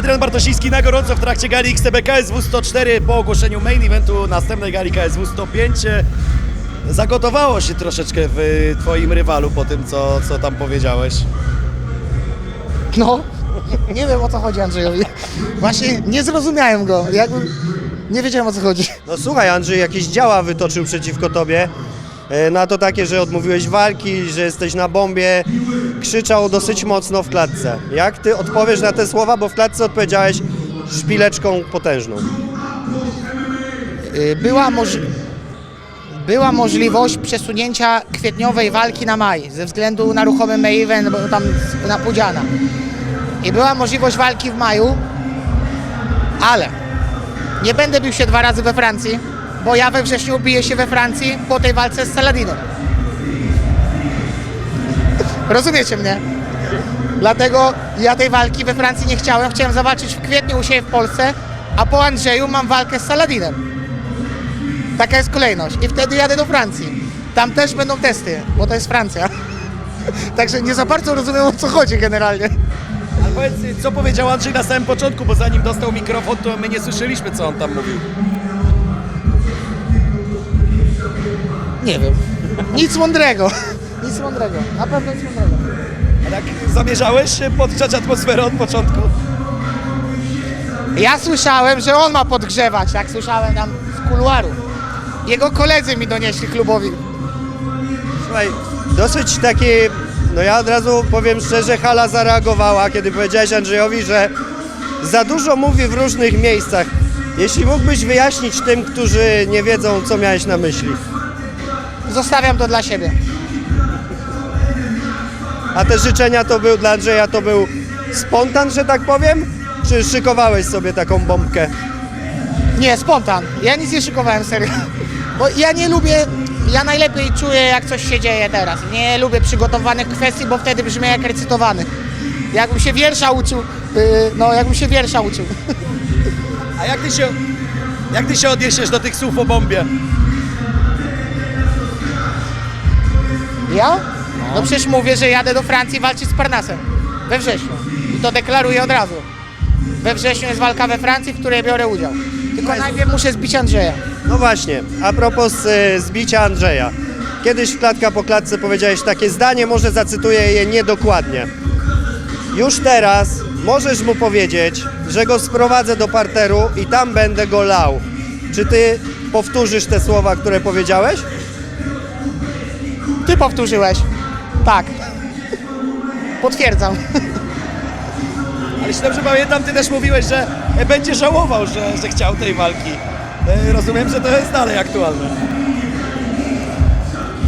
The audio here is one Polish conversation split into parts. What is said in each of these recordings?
Adrian Bartosiński na gorąco w trakcie gali XTB KSW 104 po ogłoszeniu main eventu następnej gali KSW 105. e, Zagotowało się troszeczkę w twoim rywalu po tym, co, co tam powiedziałeś. No, nie, wiem o co chodzi Andrzejowi. Właśnie nie zrozumiałem go. Jakby nie wiedziałem o co chodzi. No słuchaj, Andrzej jakieś działa wytoczył przeciwko tobie. E, Na to takie, że odmówiłeś walki, że jesteś na bombie. Krzyczał dosyć mocno w klatce. Jak ty odpowiesz na te słowa, bo w klatce odpowiedziałeś szpileczką potężną. Y, Była, moż... Była możliwość przesunięcia kwietniowej walki na maj ze względu na ruchomy main bo tam na Pudziana. I była możliwość walki w maju, ale nie będę bił się dwa razy we Francji, bo ja we wrześniu biję się we Francji po tej walce z Saladinem. Rozumiecie mnie? Dlatego ja tej walki we Francji nie chciałem. Chciałem zobaczyć w kwietniu u siebie w Polsce, a po Andrzeju mam walkę z Saladinem. Taka jest kolejność. I wtedy jadę do Francji. Tam też będą testy, bo to jest Francja. Także nie za bardzo rozumiem o co chodzi generalnie. Ale powiedz, co powiedział Andrzej na samym początku, bo zanim dostał mikrofon, to my nie słyszeliśmy, co on tam mówił. Nie wiem. Nic mądrego. Nic mądrego. Na pewno nic mądrego. A jak zamierzałeś podgrzać atmosferę od początku? Ja słyszałem, że on ma podgrzewać, jak słyszałem tam z kuluaru. Jego koledzy mi donieśli klubowi. Słuchaj, dosyć taki, no ja od razu powiem szczerze, Hala zareagowała, kiedy powiedziałeś Andrzejowi, że za dużo mówi w różnych miejscach. Jeśli mógłbyś wyjaśnić tym, którzy nie wiedzą, co miałeś na myśli. Zostawiam to dla siebie. A te życzenia to był dla Andrzeja, to był spontan, że tak powiem? Czy szykowałeś sobie taką bombkę? Nie, spontan. Ja nic nie szykowałem, serio. Bo ja nie lubię, ja najlepiej czuję jak coś się dzieje teraz. Nie lubię przygotowanych kwestii, bo wtedy brzmi jak recytowany. Jakbym się wiersza uczył, yy, no jakbym się wiersza uczył. A jak ty się, jak ty się odniesiesz do tych słów o bombie? Ja? No przecież mówię, że jadę do Francji walczyć z Parnasem. We wrześniu. I to deklaruję od razu. We wrześniu jest walka we Francji, w której biorę udział. Tylko najpierw muszę zbić Andrzeja. No właśnie, a propos e, zbicia Andrzeja. Kiedyś w klatka po klatce powiedziałeś takie zdanie, może zacytuję je niedokładnie. Już teraz możesz mu powiedzieć, że go sprowadzę do parteru i tam będę go lał. Czy ty powtórzysz te słowa, które powiedziałeś? Ty powtórzyłeś. Tak. Potwierdzam. Ale jeśli dobrze pamiętam, ty też mówiłeś, że będzie żałował, że, że chciał tej walki. E, Rozumiem, że to jest dalej aktualne.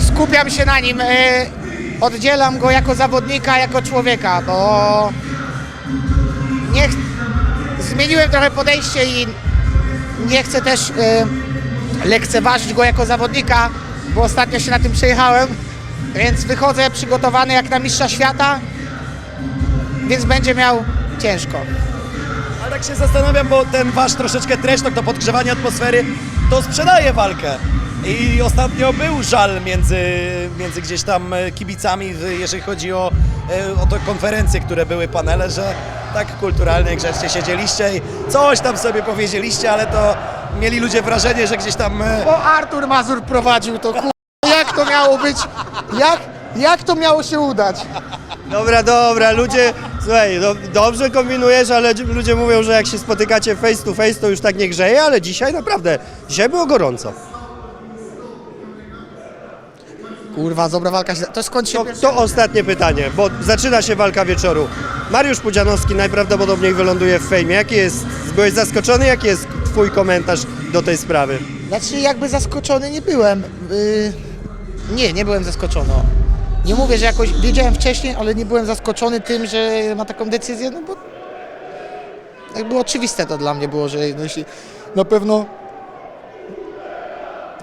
skupiam się na nim, y, oddzielam go jako zawodnika, jako człowieka, bo nie ch- zmieniłem trochę podejście i nie chcę też y, lekceważyć go jako zawodnika, bo ostatnio się na tym przejechałem, więc wychodzę przygotowany jak na mistrza świata, więc będzie miał ciężko. Ale tak się zastanawiam, bo ten wasz troszeczkę trash talk, to podgrzewanie atmosfery, to sprzedaje walkę. I ostatnio był żal między, między gdzieś tam e, kibicami, jeżeli chodzi o, e, o te konferencje, które były panele, że tak kulturalnie, grzecznie siedzieliście i coś tam sobie powiedzieliście, ale to mieli ludzie wrażenie, że gdzieś tam... e, Bo Artur Mazur prowadził to, ku... miało być, jak, jak to miało się udać? Dobra, dobra, ludzie, słuchaj, do, dobrze kombinujesz, ale dzi- ludzie mówią, że jak się spotykacie face to face, to już tak nie grzeje, ale dzisiaj naprawdę, dzisiaj było gorąco. Kurwa, dobra walka się... To skąd się... To, to ostatnie pytanie, bo zaczyna się walka wieczoru. Mariusz Pudzianowski najprawdopodobniej wyląduje w fejmie. Jaki jest, byłeś zaskoczony? Jaki jest twój komentarz do tej sprawy? Znaczy jakby zaskoczony nie byłem. Yy, nie, nie byłem zaskoczony. Nie mówię, że jakoś wiedziałem wcześniej, ale nie byłem zaskoczony tym, że ma taką decyzję, no bo jakby oczywiste to dla mnie było, że no jeśli na pewno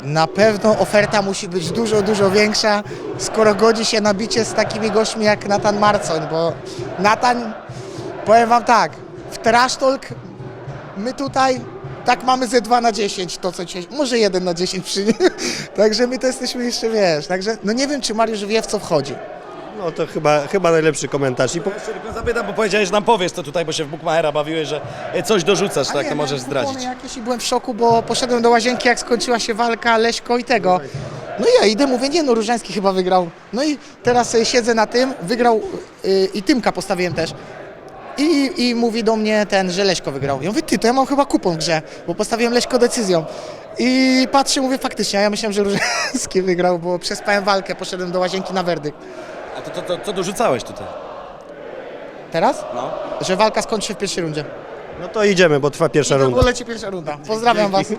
na pewno oferta musi być dużo, dużo większa, skoro godzi się na bicie z takimi gośćmi jak Natan Marcoń, bo Natan, powiem wam tak, w trash talk my tutaj tak mamy ze 2 na 10 to co dzisiaj, może 1 na 10 przy nim. Także my to jesteśmy jeszcze, wiesz, także no nie wiem czy Mariusz wie w co wchodzi. No to chyba, chyba najlepszy komentarz. I po, Jeszcze tylko zapytam, bo powiedziałeś, że nam powiesz, to tutaj, bo się w Bukmachera bawiłeś, że e, coś dorzucasz, A tak, nie, to możesz miałem zdradzić. kupony Jakieś i byłem w szoku, bo poszedłem do łazienki, jak skończyła się walka Leśko i tego. No i ja idę, mówię, nie no, Różański chyba wygrał. No i teraz sobie siedzę na tym, wygrał y, i Tymka postawiłem też. I, I mówi do mnie ten, że Leśko wygrał. Ja mówię, ty, to ja mam chyba kupon w grze, bo postawiłem Leśko decyzją. I patrzę, mówię, faktycznie, a ja myślałem, że Różański wygrał, bo przespałem walkę, poszedłem do łazienki na werdykt. A to, to, to co dorzucałeś tutaj? Teraz? No. Że walka skończy się w pierwszej rundzie. no to idziemy, bo trwa pierwsza I runda. w ogóle leci pierwsza runda. Pozdrawiam Was.